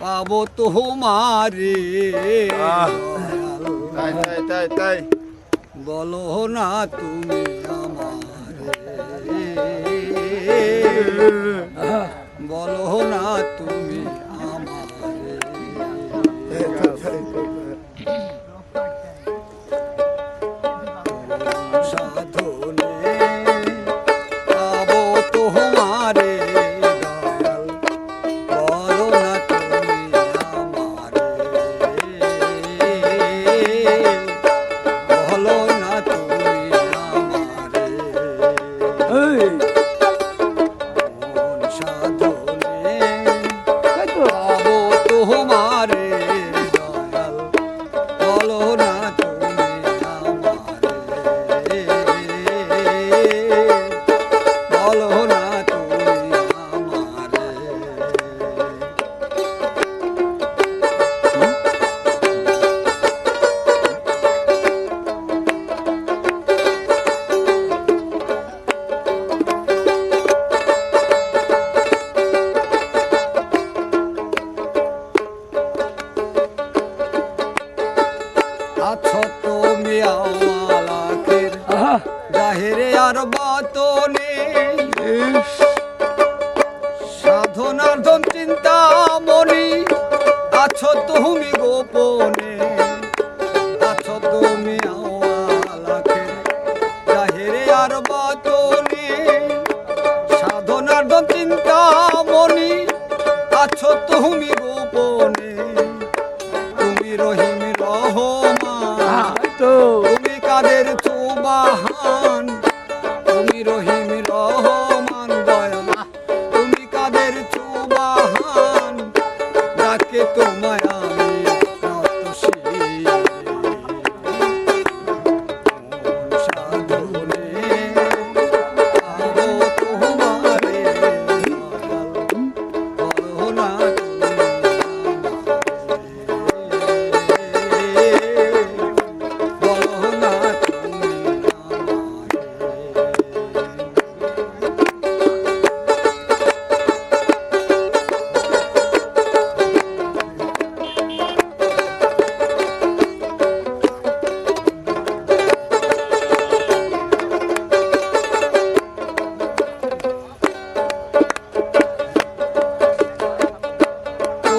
পাবো তোমারে। তাই তাই তাই বলো না তুমি আমার। বলো না তুমি 对。বত বতনে সাধনার ধন চিন্তা মনি আছো তুমি গোপনে।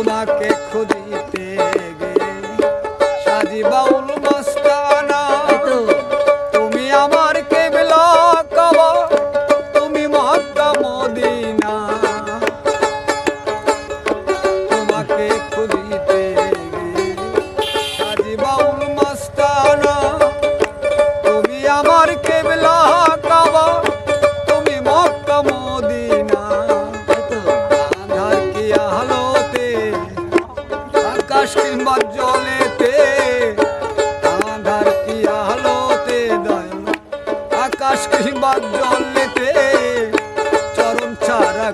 তোমাকে খুঁজিতে গে সাজিবাউল কিংবা জলেতে আধার কি আলোতে দয়াল আকাশ কিংবা জলেতে চরম ছাড়া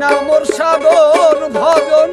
নাও মোর সাগর ভজন